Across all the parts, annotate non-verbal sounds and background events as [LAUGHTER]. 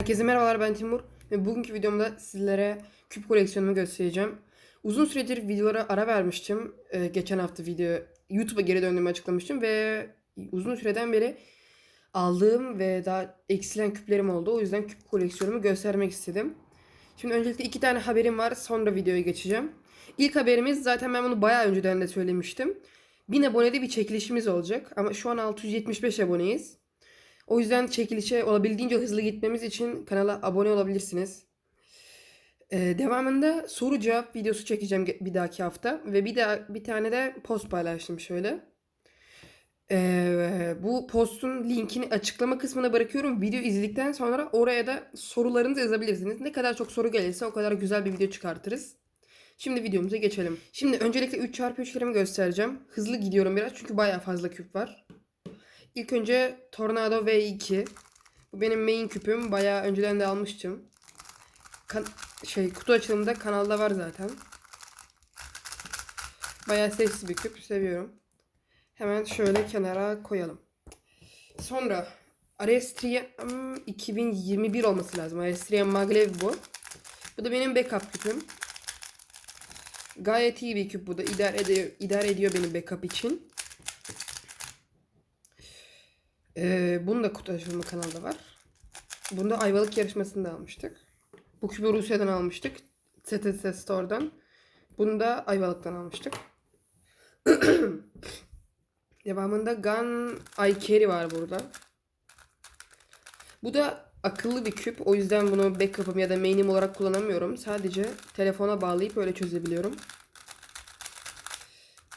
Herkese merhabalar ben Timur ve bugünkü videomda sizlere küp koleksiyonumu göstereceğim. Uzun süredir videolara ara vermiştim. Ee, geçen hafta video YouTube'a geri döndüğümü açıklamıştım ve uzun süreden beri aldığım ve daha eksilen küplerim oldu. O yüzden küp koleksiyonumu göstermek istedim. Şimdi öncelikle iki tane haberim var. Sonra videoya geçeceğim. İlk haberimiz zaten ben bunu bayağı önceden de söylemiştim. 1000 abonede bir çekilişimiz olacak. Ama şu an 675 aboneyiz. O yüzden çekilişe olabildiğince hızlı gitmemiz için kanala abone olabilirsiniz. Ee, devamında soru cevap videosu çekeceğim bir dahaki hafta ve bir daha bir tane de post paylaştım şöyle. Ee, bu postun linkini açıklama kısmına bırakıyorum. Video izledikten sonra oraya da sorularınızı yazabilirsiniz. Ne kadar çok soru gelirse o kadar güzel bir video çıkartırız. Şimdi videomuza geçelim. Şimdi öncelikle 3x3'lerimi göstereceğim. Hızlı gidiyorum biraz çünkü bayağı fazla küp var. İlk önce Tornado V2. Bu benim main küpüm. Bayağı önceden de almıştım. Kan- şey kutu açılımında kanalda var zaten. Bayağı sessiz bir küp. Seviyorum. Hemen şöyle kenara koyalım. Sonra Arestrium 2021 olması lazım. Arestrium Maglev bu. Bu da benim backup küpüm. Gayet iyi bir küp bu da. İdare ediyor, idare ediyor benim backup için. Ee, bunu da kutu açılımı kanalda var. Bunu da Ayvalık yarışmasında almıştık. Bu küpü Rusya'dan almıştık. STS Store'dan. Bunu da Ayvalık'tan almıştık. [CLEARS THROAT] Devamında Gun I Carry var burada. Bu da akıllı bir küp. O yüzden bunu backup'ım ya da main'im olarak kullanamıyorum. Sadece telefona bağlayıp öyle çözebiliyorum.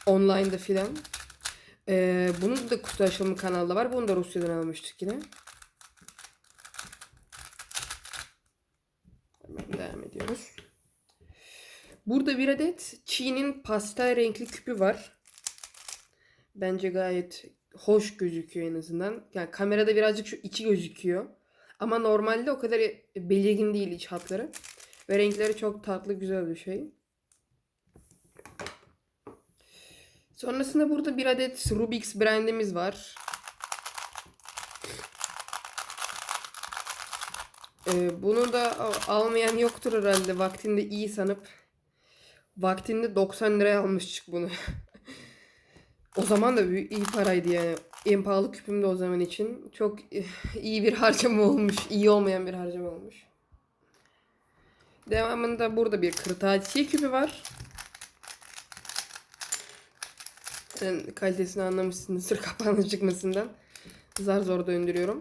Online'da filan. Ee, bunun da kutu açılımı kanalda var. Bunu da Rusya'dan almıştık yine. Hemen devam ediyoruz. Burada bir adet Çin'in pastel renkli küpü var. Bence gayet hoş gözüküyor en azından. Yani kamerada birazcık şu içi gözüküyor. Ama normalde o kadar belirgin değil iç hatları. Ve renkleri çok tatlı güzel bir şey. Sonrasında burada bir adet Rubik's brandimiz var. Ee, bunu da almayan yoktur herhalde. Vaktinde iyi sanıp vaktinde 90 liraya almıştık bunu. [LAUGHS] o zaman da iyi paraydı yani. En pahalı küpüm de o zaman için. Çok [LAUGHS] iyi bir harcama olmuş. İyi olmayan bir harcama olmuş. Devamında burada bir kırtasiye küpü var. Sen kalitesini anlamışsınızdır kapağının çıkmasından. Zar zor döndürüyorum.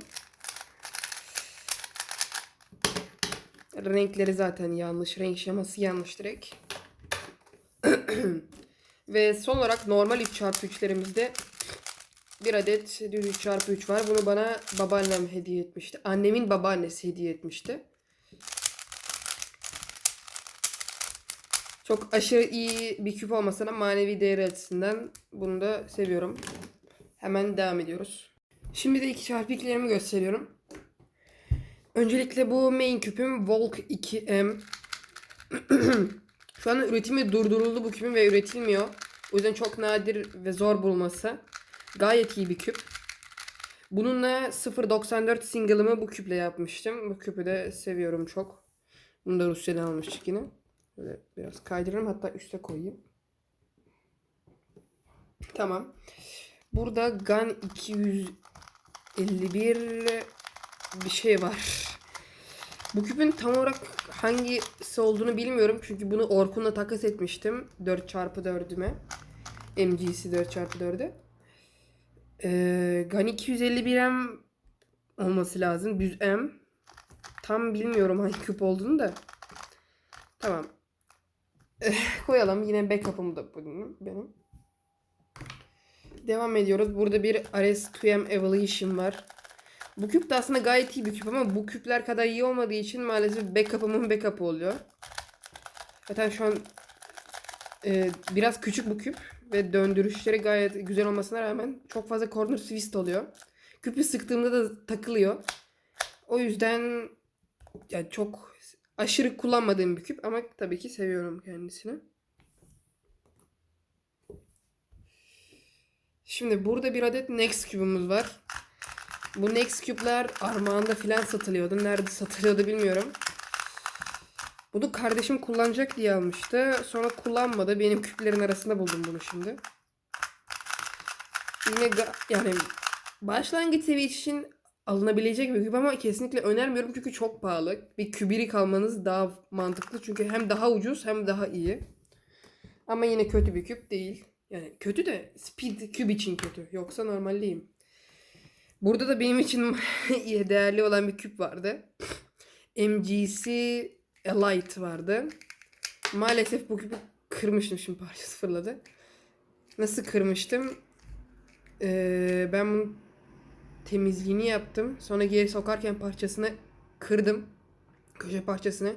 Renkleri zaten yanlış. Renk şeması yanlış direkt. [CLEARS THROAT] Ve son olarak normal 3x3'lerimizde bir adet düz 3x3 var. Bunu bana babaannem hediye etmişti. Annemin babaannesi hediye etmişti. Çok aşırı iyi bir küp olmasına manevi değeri açısından bunu da seviyorum. Hemen devam ediyoruz. Şimdi de 2x2'lerimi gösteriyorum. Öncelikle bu main küpüm Volk 2M. [CLEARS THROAT] Şu an üretimi durduruldu bu küpün ve üretilmiyor. O yüzden çok nadir ve zor bulması. Gayet iyi bir küp. Bununla 0.94 single'ımı bu küple yapmıştım. Bu küpü de seviyorum çok. Bunu da Rusya'dan almıştık yine. Böyle biraz kaydırırım hatta üste koyayım. Tamam. Burada GAN 251 bir şey var. Bu küpün tam olarak hangisi olduğunu bilmiyorum. Çünkü bunu Orkun'la takas etmiştim. 4x4'üme. MGC 4x4'e. Ee, GAN 251M olması lazım. Düz M. Tam bilmiyorum hangi küp olduğunu da. Tamam. Eh, koyalım. Yine backup'ım da bu benim. Devam ediyoruz. Burada bir RS2M Evolution var. Bu küp de aslında gayet iyi bir küp ama bu küpler kadar iyi olmadığı için maalesef backup'ımın backup'ı oluyor. Zaten şu an e, biraz küçük bu küp ve döndürüşleri gayet güzel olmasına rağmen çok fazla corner twist oluyor. Küpü sıktığımda da takılıyor. O yüzden yani çok aşırı kullanmadığım bir küp ama tabii ki seviyorum kendisini. Şimdi burada bir adet Next kübümüz var. Bu Next Cube'lar armağanda filan satılıyordu. Nerede satılıyordu bilmiyorum. Bunu kardeşim kullanacak diye almıştı. Sonra kullanmadı. Benim küplerin arasında buldum bunu şimdi. Yine yani başlangıç seviyesi için alınabilecek bir küp ama kesinlikle önermiyorum çünkü çok pahalı. Bir kübirik almanız daha mantıklı çünkü hem daha ucuz hem daha iyi. Ama yine kötü bir küp değil. Yani kötü de speed küp için kötü. Yoksa normaldeyim. Burada da benim için [LAUGHS] değerli olan bir küp vardı. MGC Elite vardı. Maalesef bu küpü kırmıştım şimdi parçası fırladı. Nasıl kırmıştım? Ee, ben bunun temizliğini yaptım. Sonra geri sokarken parçasını kırdım. Köşe parçasını.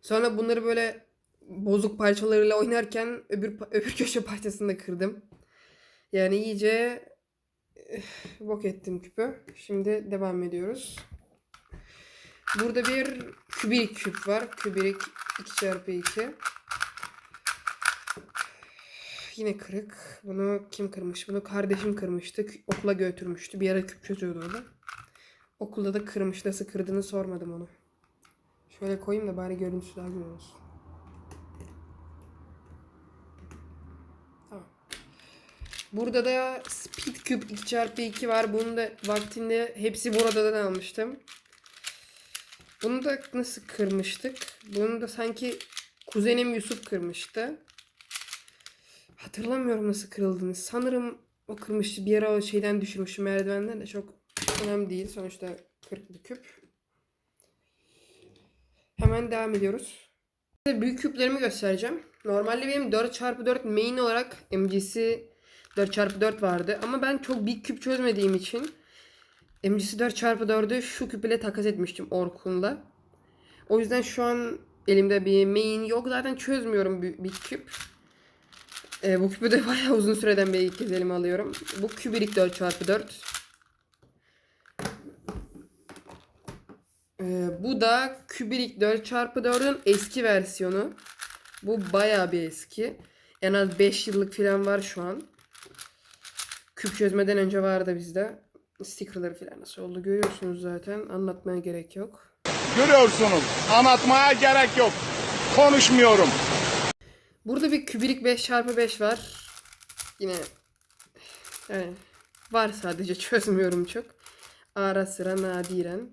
Sonra bunları böyle bozuk parçalarıyla oynarken öbür [LAUGHS] öbür köşe parçasını da kırdım. Yani iyice eh, bok ettim küpü. Şimdi devam ediyoruz. Burada bir kübirik küp var. Kübirik 2x2. Yine kırık. Bunu kim kırmış? Bunu kardeşim kırmıştı. Okula götürmüştü. Bir ara küp çözüyordu orada. Okulda da kırmış. Nasıl kırdığını sormadım onu. Şöyle koyayım da bari görüntüsü daha güzel olsun. Burada da Speed Cube 2x2 var. Bunu da vaktinde hepsi buradan almıştım. Bunu da nasıl kırmıştık? Bunu da sanki kuzenim Yusuf kırmıştı. Hatırlamıyorum nasıl kırıldığını. Sanırım o kırmıştı. Bir ara o şeyden düşürmüştüm merdivenden de çok önemli değil. Sonuçta 40 bir küp. Hemen devam ediyoruz. Size büyük küplerimi göstereceğim. Normalde benim 4x4 main olarak MGC 4x4 vardı. Ama ben çok büyük küp çözmediğim için MGC 4x4'ü şu küp ile takas etmiştim Orkun'la. O yüzden şu an elimde bir main yok. Zaten çözmüyorum bir küp. Ee, bu küpü de [LAUGHS] bayağı uzun süreden beri ilk kez elime alıyorum. Bu kübirik 4x4. Ee, bu da kübirik 4x4'ün eski versiyonu. Bu bayağı bir eski. En az 5 yıllık falan var şu an. Küp çözmeden önce vardı bizde. Stickerları falan nasıl oldu görüyorsunuz zaten. Anlatmaya gerek yok. Görüyorsunuz. Anlatmaya gerek yok. Konuşmuyorum. Burada bir kübirik 5x5 var. Yine yani var sadece [LAUGHS] çözmüyorum çok. Ara sıra nadiren.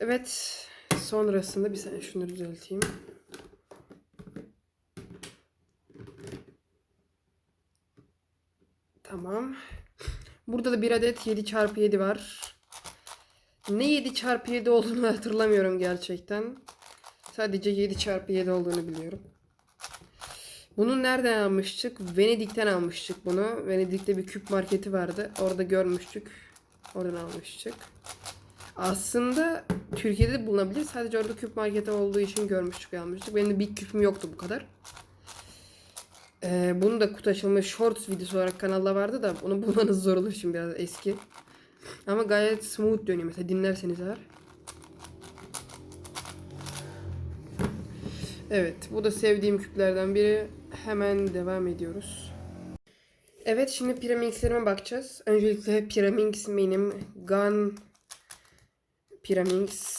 Evet. Sonrasında bir saniye şunu düzelteyim. Tamam. Burada da bir adet 7x7 var. Ne 7x7 olduğunu [LAUGHS] hatırlamıyorum gerçekten. Sadece 7 çarpı 7 olduğunu biliyorum. Bunu nereden almıştık? Venedik'ten almıştık bunu. Venedik'te bir küp marketi vardı. Orada görmüştük. Oradan almıştık. Aslında Türkiye'de de bulunabilir. Sadece orada küp marketi olduğu için görmüştük almıştık. Benim de bir küpüm yoktu bu kadar. Ee, bunu da kutu açılmış shorts videosu olarak kanalda vardı da bunu [LAUGHS] bulmanız zor olur şimdi biraz eski. Ama gayet smooth dönüyor mesela dinlerseniz eğer. Evet, bu da sevdiğim küplerden biri. Hemen devam ediyoruz. Evet, şimdi Pyraminx'lerime bakacağız. Öncelikle Pyraminx benim Gun Pyraminx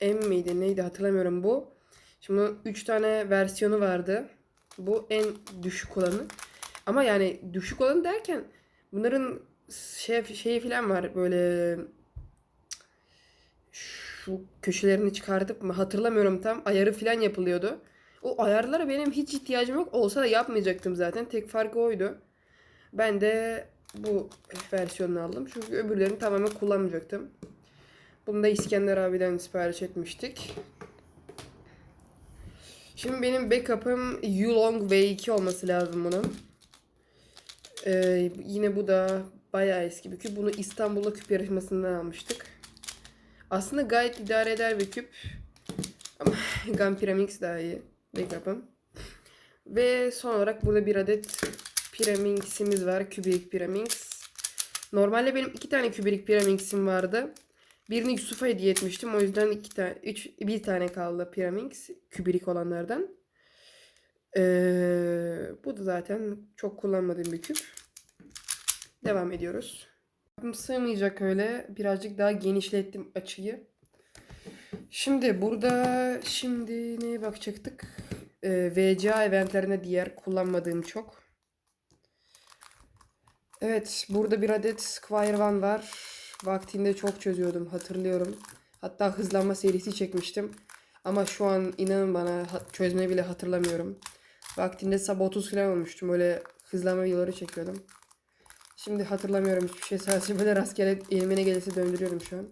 M miydi neydi hatırlamıyorum bu. Şimdi 3 tane versiyonu vardı. Bu en düşük olanı. Ama yani düşük olanı derken bunların şey şeyi falan var böyle köşelerini çıkartıp mı hatırlamıyorum tam ayarı falan yapılıyordu. O ayarlara benim hiç ihtiyacım yok. Olsa da yapmayacaktım zaten. Tek farkı oydu. Ben de bu versiyonunu aldım. Çünkü öbürlerini tamamen kullanmayacaktım. Bunu da İskender abiden sipariş etmiştik. Şimdi benim backup'ım Yulong V2 olması lazım bunun. Ee, yine bu da bayağı eski bir küp. Bunu İstanbul'da küp yarışmasından almıştık. Aslında gayet idare eder bir küp. Ama [LAUGHS] Gun Pyramix daha iyi. Backup'ım. Ve son olarak burada bir adet Pyramix'imiz var. Kübirik Pyramix. Normalde benim iki tane kübirik Pyramix'im vardı. Birini Yusuf'a hediye etmiştim. O yüzden iki tane, üç, bir tane kaldı Pyramix. Kübirik olanlardan. Ee, bu da zaten çok kullanmadığım bir küp. Devam ediyoruz. Sığmayacak öyle. Birazcık daha genişlettim açıyı. Şimdi burada şimdi neye bakacaktık? Ee, VCA eventlerine diğer kullanmadığım çok. Evet, burada bir adet Squire One var. Vaktinde çok çözüyordum, hatırlıyorum. Hatta hızlanma serisi çekmiştim. Ama şu an inanın bana çözmeyi bile hatırlamıyorum. Vaktinde sub 30 falan olmuştum. Öyle hızlanma videoları çekiyordum. Şimdi hatırlamıyorum hiçbir şey. Sadece böyle rastgele elime ne gelirse döndürüyorum şu an.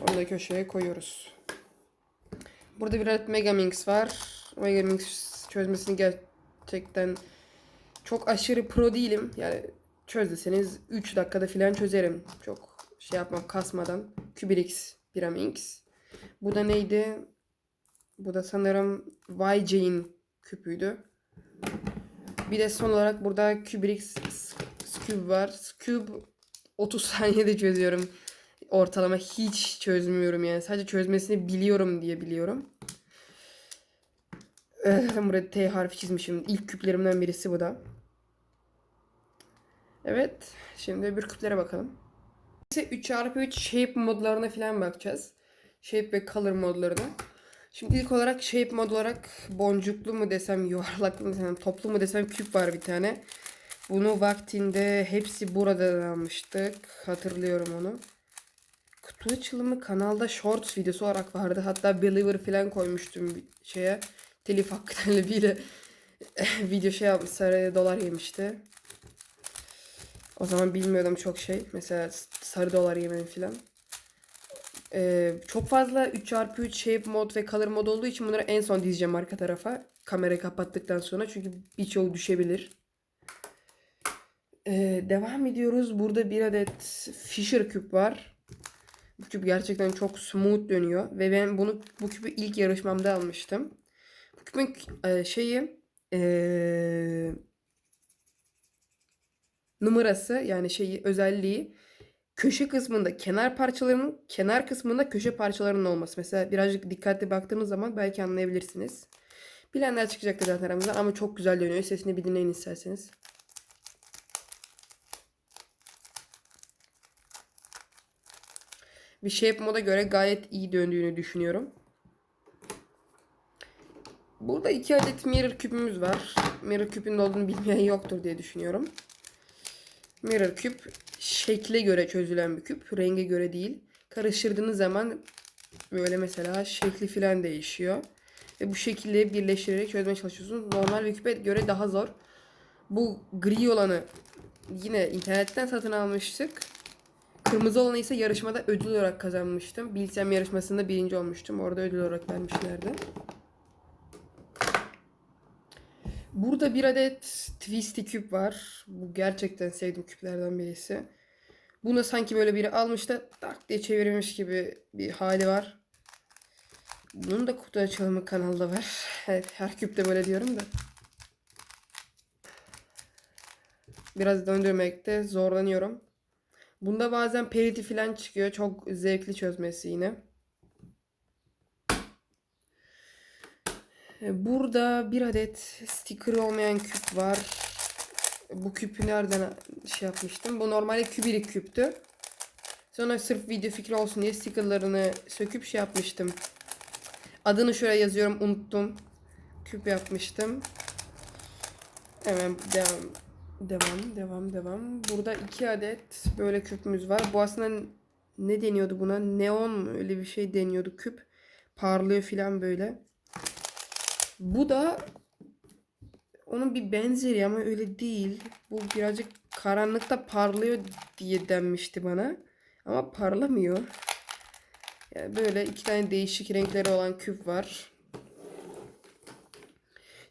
Onu da köşeye koyuyoruz. Burada bir adet Megaminx var. Megaminx çözmesini gerçekten çok aşırı pro değilim. Yani çöz deseniz 3 dakikada falan çözerim. Çok şey yapmam kasmadan. Kubirix Pyraminx. Bu da neydi? Bu da sanırım YJ'in küpüydü. Bir de son olarak burada Kubrix Scube var. Scube 30 [LAUGHS] saniyede çözüyorum. Ortalama hiç çözmüyorum yani. Sadece çözmesini biliyorum diye biliyorum. Eh, burada T harfi çizmişim. İlk küplerimden birisi bu da. Evet. Şimdi öbür küplere bakalım. İşte 3x3 shape modlarına falan bakacağız. Shape ve color modlarına. Şimdi ilk olarak shape mod olarak boncuklu mu desem, yuvarlaklı mı desem, toplu mu desem küp var bir tane. Bunu vaktinde hepsi burada almıştık. Hatırlıyorum onu. Kutu açılımı kanalda shorts videosu olarak vardı. Hatta Believer falan koymuştum şeye. Telif hakkı talebiyle [LAUGHS] video şey yapmış. Sarı dolar yemişti. O zaman bilmiyordum çok şey. Mesela sarı dolar yemeyi falan. Ee, çok fazla 3x3 shape mod ve color mod olduğu için bunları en son dizeceğim arka tarafa. Kamerayı kapattıktan sonra çünkü birçoğu düşebilir. Ee, devam ediyoruz. Burada bir adet Fisher küp var. Bu küp gerçekten çok smooth dönüyor ve ben bunu bu küpü ilk yarışmamda almıştım. Bu küpün e, şeyi e, numarası yani şeyi özelliği köşe kısmında kenar parçalarının kenar kısmında köşe parçalarının olması. Mesela birazcık dikkatli baktığınız zaman belki anlayabilirsiniz. Bilenler çıkacaktır zaten aramızdan ama çok güzel dönüyor. Sesini bir dinleyin isterseniz. Bir shape moda göre gayet iyi döndüğünü düşünüyorum. Burada iki adet mirror küpümüz var. Mirror küpün ne olduğunu bilmeyen yoktur diye düşünüyorum. Mirror küp şekle göre çözülen bir küp. Renge göre değil. Karıştırdığınız zaman böyle mesela şekli filan değişiyor. Ve bu şekilde birleştirerek çözmeye çalışıyorsunuz. Normal bir küpe göre daha zor. Bu gri olanı yine internetten satın almıştık. Kırmızı olanı ise yarışmada ödül olarak kazanmıştım. Bilsem yarışmasında birinci olmuştum. Orada ödül olarak vermişlerdi. Burada bir adet Twisty küp var. Bu gerçekten sevdiğim küplerden birisi. Bunu sanki böyle biri almış da tak diye çevirmiş gibi bir hali var. Bunun da kutu açılımı kanalda var. [LAUGHS] Evet her küpte böyle diyorum da. Biraz döndürmekte zorlanıyorum. Bunda bazen periti falan çıkıyor. Çok zevkli çözmesi yine. E, Burada bir adet sticker olmayan küp var. Bu küpü nereden şey yapmıştım? Bu normalde kübirik küptü. Sonra sırf video fikri olsun diye stickerlarını söküp şey yapmıştım. Adını şuraya yazıyorum unuttum. Küp yapmıştım. Hemen devam. Devam, devam, devam. Burada iki adet böyle küpümüz var. Bu aslında ne deniyordu buna? Neon mu? Öyle bir şey deniyordu küp. Parlıyor filan böyle. Bu da onun bir benzeri ama öyle değil. Bu birazcık karanlıkta parlıyor diye denmişti bana. Ama parlamıyor. Yani böyle iki tane değişik renkleri olan küp var.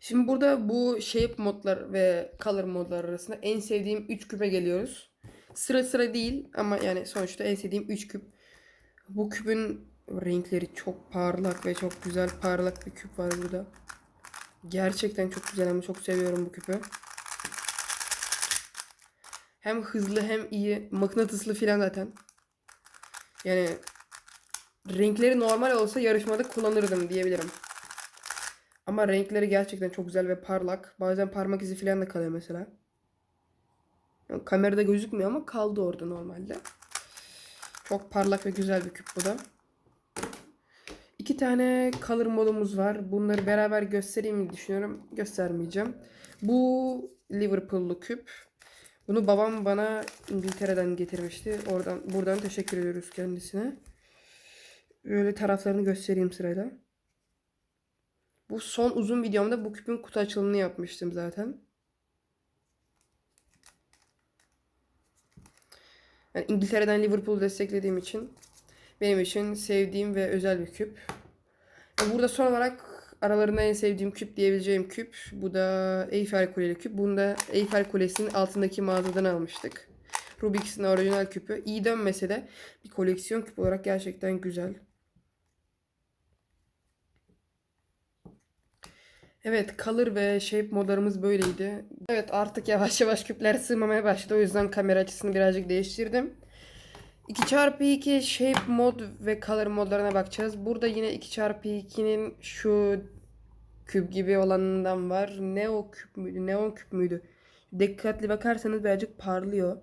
Şimdi burada bu shape modlar ve color modlar arasında en sevdiğim 3 küpe geliyoruz. Sıra sıra değil ama yani sonuçta en sevdiğim 3 küp. Bu küpün renkleri çok parlak ve çok güzel parlak bir küp var burada. Gerçekten çok güzel ama çok seviyorum bu küpü. Hem hızlı hem iyi. Mıknatıslı filan zaten. Yani renkleri normal olsa yarışmada kullanırdım diyebilirim. Ama renkleri gerçekten çok güzel ve parlak. Bazen parmak izi filan da kalıyor mesela. Yani kamerada gözükmüyor ama kaldı orada normalde. Çok parlak ve güzel bir küp bu da. İki tane color modumuz var. Bunları beraber göstereyim düşünüyorum. Göstermeyeceğim. Bu Liverpool'lu küp. Bunu babam bana İngiltere'den getirmişti. Oradan buradan teşekkür ediyoruz kendisine. Böyle taraflarını göstereyim sırayla. Bu son uzun videomda bu küpün kutu açılımını yapmıştım zaten. Yani İngiltere'den Liverpool'u desteklediğim için benim için sevdiğim ve özel bir küp. Ve Burada son olarak aralarında en sevdiğim küp diyebileceğim küp. Bu da Eiffel Kuleli küp. Bunu da Eiffel Kulesi'nin altındaki mağazadan almıştık. Rubik's'in orijinal küpü. İyi dönmese de bir koleksiyon küp olarak gerçekten güzel. Evet, color ve shape modlarımız böyleydi. Evet, artık yavaş [LAUGHS] yavaş küpler sığmamaya başladı. O yüzden kamera açısını birazcık değiştirdim. 2x2 shape mod ve color modlarına bakacağız. Burada yine 2x2'nin şu küp gibi olanından var. Neo küp müydü? Neon küp müydü? Dikkatli bakarsanız birazcık parlıyor.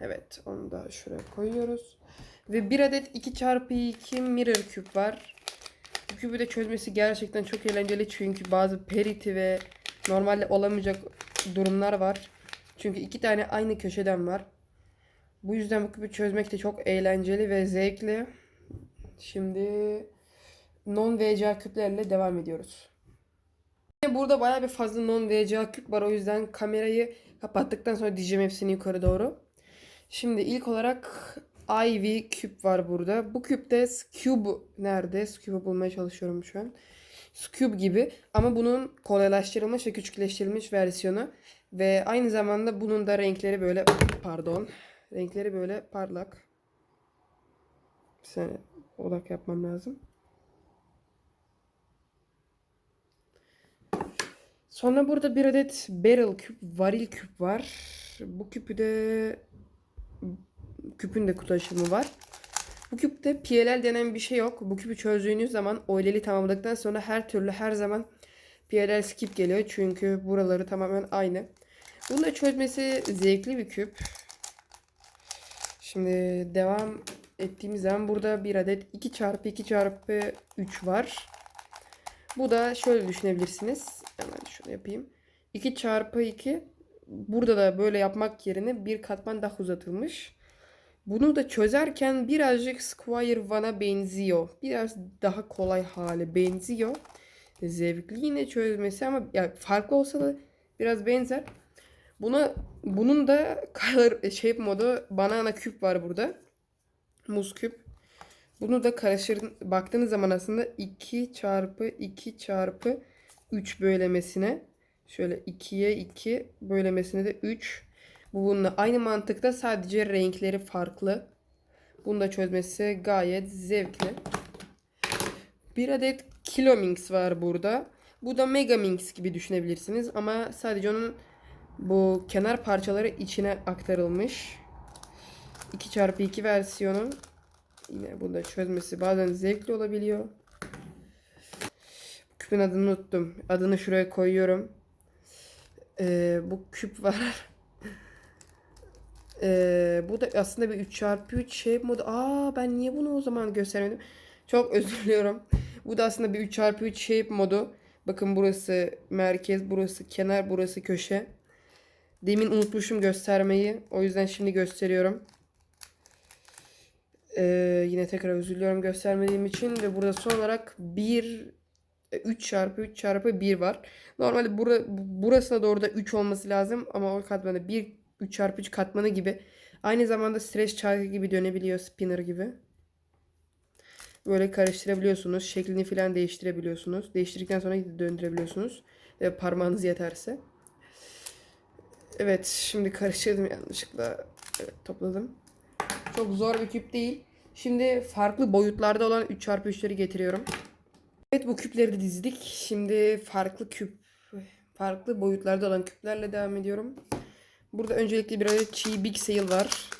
Evet, onu da şuraya koyuyoruz. Ve bir adet 2x2 mirror küp var. Bu kübü de çözmesi gerçekten çok eğlenceli çünkü bazı periti ve normalde olamayacak durumlar var. Çünkü iki tane aynı köşeden var. Bu yüzden bu küpü çözmek de çok eğlenceli ve zevkli. Şimdi non VCA küplerle devam ediyoruz. Burada bayağı bir fazla non VCA küp var. O yüzden kamerayı kapattıktan sonra diyeceğim hepsini yukarı doğru. Şimdi ilk olarak Ivy küp var burada. Bu küpte Scube nerede? Scube'u bulmaya çalışıyorum şu an. Scube gibi ama bunun kolaylaştırılmış ve küçükleştirilmiş versiyonu. Ve aynı zamanda bunun da renkleri böyle pardon. Renkleri böyle parlak. Bir saniye odak yapmam lazım. Sonra burada bir adet barrel küp, varil küp var. Bu küpü de küpün de kutu açılımı var. Bu küpte PLL denen bir şey yok. Bu küpü çözdüğünüz zaman oyleli tamamladıktan sonra her türlü her zaman PLL skip geliyor. Çünkü buraları tamamen aynı. Bunu da çözmesi zevkli bir küp. Şimdi devam ettiğimiz zaman burada bir adet 2 çarpı 2 çarpı 3 var. Bu da şöyle düşünebilirsiniz. Hemen şunu yapayım. 2 çarpı 2 burada da böyle yapmak yerine bir katman daha uzatılmış. Bunu da çözerken birazcık Squire One'a benziyor. Biraz daha kolay hale benziyor. Zevkli yine çözmesi ama ya farklı olsa da biraz benzer. Buna bunun da color shape modu banana küp var burada. Muz küp. Bunu da karıştırın baktığınız zaman aslında 2 çarpı 2 çarpı 3 bölemesine şöyle 2'ye 2 bölemesine de 3 bu bununla aynı mantıkta sadece renkleri farklı. Bunu da çözmesi gayet zevkli. Bir adet Kilomix var burada. Bu da Megamix gibi düşünebilirsiniz ama sadece onun bu kenar parçaları içine aktarılmış. 2x2 versiyonu. Yine bunu da çözmesi bazen zevkli olabiliyor. Küpün adını unuttum. Adını şuraya koyuyorum. Ee, bu küp var. [LAUGHS] Ee, bu da aslında bir 3x3 şey modu. Aa ben niye bunu o zaman göstermedim? Çok [LAUGHS] özür diliyorum. Bu da aslında bir 3x3 shape modu. Bakın burası merkez, burası kenar, burası köşe. Demin unutmuşum göstermeyi. O yüzden şimdi gösteriyorum. Ee, yine tekrar özür diliyorum göstermediğim için. Ve burada son olarak 1 3 çarpı 3 çarpı 1 var. Normalde bura, burasına doğru da 3 olması lazım. Ama o katmanı 1 3 çarpı 3 katmanı gibi. Aynı zamanda streç çarkı gibi dönebiliyor. Spinner gibi. Böyle karıştırabiliyorsunuz. Şeklini falan değiştirebiliyorsunuz. Değiştirdikten sonra döndürebiliyorsunuz. Ve parmağınız yeterse. Evet şimdi karıştırdım yanlışlıkla. Evet topladım. Çok zor bir küp değil. Şimdi farklı boyutlarda olan 3x3'leri getiriyorum. Evet bu küpleri de dizdik. Şimdi farklı küp, farklı boyutlarda olan küplerle devam ediyorum. Burada öncelikle bir adet çiğ Big Sail var.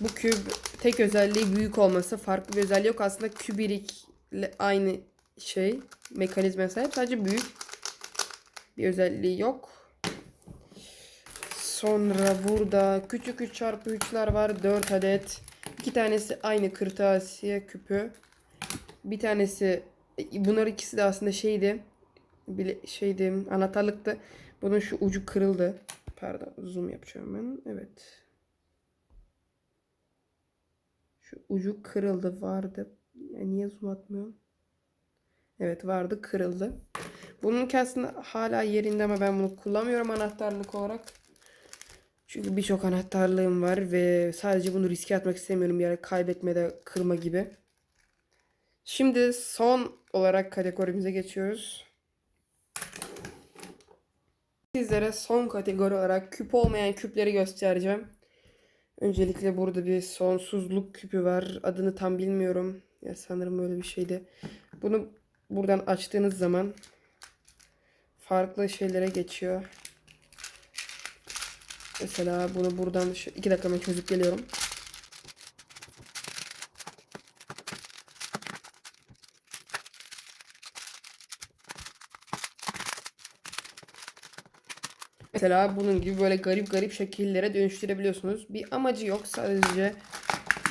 Bu küp tek özelliği büyük olması. Farklı bir özelliği yok. Aslında kübirikle aynı şey. mekanizmaya sahip. Sadece büyük. Bir özelliği yok. Sonra burada küçük 3 çarpı 3'ler var. 4 adet. İki tanesi aynı kırtasiye küpü. Bir tanesi bunlar ikisi de aslında şeydi. Bile, şeydi anahtarlıktı. Bunun şu ucu kırıldı. Pardon zoom yapacağım ben. Evet. Şu ucu kırıldı vardı. Ya niye zoom atmıyorum? Evet vardı kırıldı. Bunun aslında hala yerinde ama ben bunu kullanmıyorum anahtarlık olarak. Çünkü birçok anahtarlığım var ve sadece bunu riske atmak istemiyorum yere kaybetme de kırma gibi. Şimdi son olarak kategorimize geçiyoruz. Sizlere son kategori olarak küp olmayan küpleri göstereceğim. Öncelikle burada bir sonsuzluk küpü var. Adını tam bilmiyorum. Ya sanırım böyle bir şeydi. Bunu buradan açtığınız zaman farklı şeylere geçiyor. Mesela bunu buradan şu iki dakika ben çözüp geliyorum. Mesela bunun gibi böyle garip garip şekillere dönüştürebiliyorsunuz. Bir amacı yok. Sadece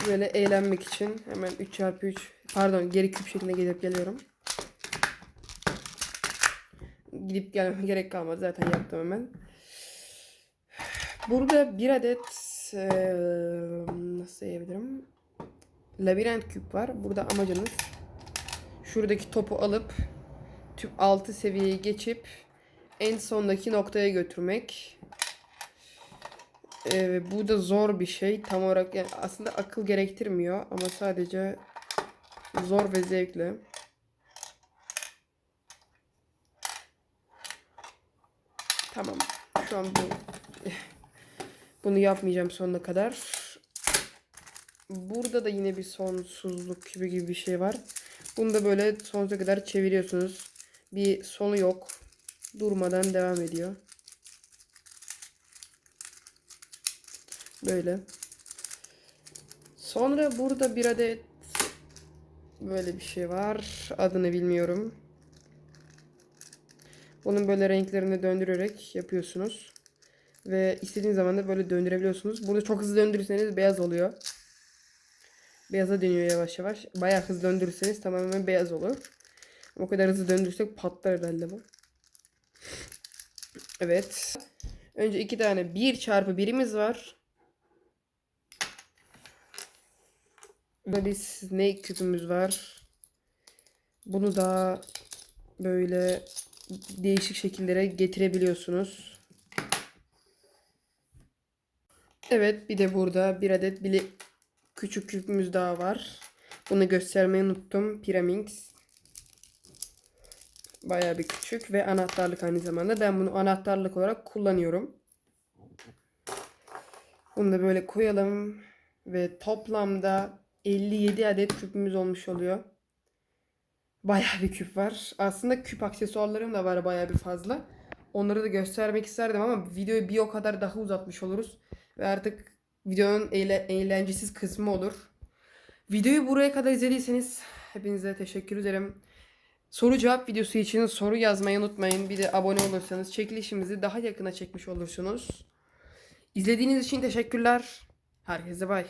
böyle eğlenmek için. Hemen 3x3 pardon geri küp şeklinde gidip geliyorum. Gidip gelmeme [LAUGHS] gerek kalmadı. Zaten yaptım hemen. Burada bir adet eee, nasıl diyebilirim? Labirent küp var. Burada amacınız şuradaki topu alıp tüm 6 seviyeyi geçip en sondaki noktaya götürmek. Ee, bu da zor bir şey. Tam olarak yani aslında akıl gerektirmiyor ama sadece zor ve zevkli. Tamam. Şu an bu [LAUGHS] bunu yapmayacağım sonuna kadar. Burada da yine bir sonsuzluk kübü gibi bir şey var. Bunu da böyle sonsuza kadar çeviriyorsunuz. Bir sonu yok durmadan devam ediyor. Böyle. Sonra burada bir adet böyle bir şey var. Adını bilmiyorum. Bunun böyle renklerini döndürerek yapıyorsunuz. Ve istediğiniz zaman da böyle döndürebiliyorsunuz. Burada çok hızlı döndürürseniz beyaz oluyor. Beyaza dönüyor yavaş yavaş. Bayağı hızlı döndürürseniz tamamen beyaz olur. O kadar hızlı döndürsek patlar herhalde bu. Evet. Önce iki tane 1 çarpı birimiz var. Bir snake küpümüz var. Bunu da böyle değişik şekillere getirebiliyorsunuz. Evet bir de burada bir adet bile küçük küpümüz daha var. Bunu göstermeyi unuttum. Pyraminx. Bayağı bir küçük ve anahtarlık aynı zamanda. Ben bunu anahtarlık olarak kullanıyorum. Bunu da böyle koyalım. Ve toplamda 57 adet küpümüz olmuş oluyor. Bayağı bir küp var. Aslında küp aksesuarlarım da var bayağı bir fazla. Onları da göstermek isterdim ama videoyu bir o kadar daha uzatmış oluruz. Ve artık videonun eğle- eğlencesiz kısmı olur. Videoyu buraya kadar izlediyseniz hepinize teşekkür ederim. Soru cevap videosu için soru yazmayı unutmayın. Bir de abone olursanız çekilişimizi daha yakına çekmiş olursunuz. İzlediğiniz için teşekkürler. Herkese bay.